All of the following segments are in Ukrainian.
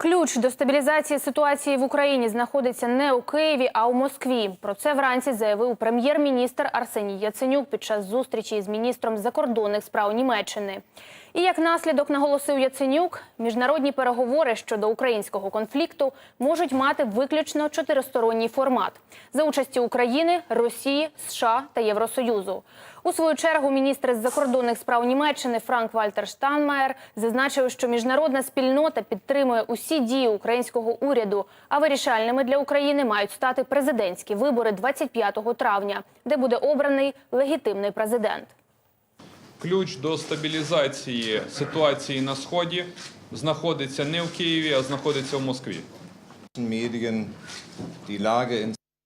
Ключ до стабілізації ситуації в Україні знаходиться не у Києві, а у Москві. Про це вранці заявив прем'єр-міністр Арсеній Яценюк під час зустрічі з міністром закордонних справ Німеччини. І як наслідок наголосив Яценюк, міжнародні переговори щодо українського конфлікту можуть мати виключно чотиристоронній формат за участі України, Росії, США та Євросоюзу. У свою чергу міністр з закордонних справ Німеччини Франк Вальтер Штанмаєр зазначив, що міжнародна спільнота підтримує усі дії українського уряду, а вирішальними для України мають стати президентські вибори 25 травня, де буде обраний легітимний президент. Ключ до стабілізації ситуації на сході знаходиться не в Києві, а знаходиться в Москві.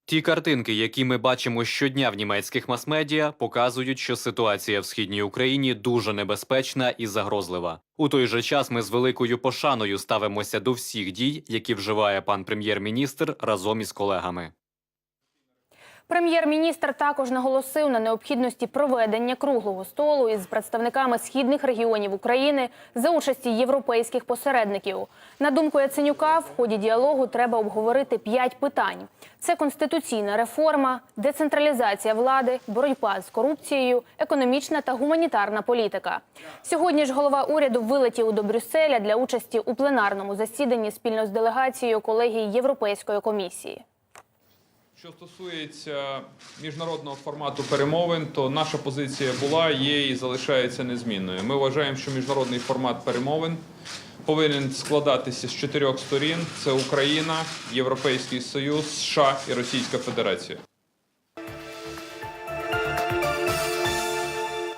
Ті картинки, які ми бачимо щодня в німецьких мас-медіа, показують, що ситуація в східній Україні дуже небезпечна і загрозлива. У той же час ми з великою пошаною ставимося до всіх дій, які вживає пан прем'єр-міністр разом із колегами. Прем'єр-міністр також наголосив на необхідності проведення круглого столу із представниками східних регіонів України за участі європейських посередників. На думку Яценюка, в ході діалогу треба обговорити п'ять питань: це конституційна реформа, децентралізація влади, боротьба з корупцією, економічна та гуманітарна політика. Сьогодні ж голова уряду вилетів до Брюсселя для участі у пленарному засіданні спільно з делегацією колегії Європейської комісії. Що стосується міжнародного формату перемовин, то наша позиція була, є і залишається незмінною. Ми вважаємо, що міжнародний формат перемовин повинен складатися з чотирьох сторін: це Україна, Європейський Союз, США і Російська Федерація.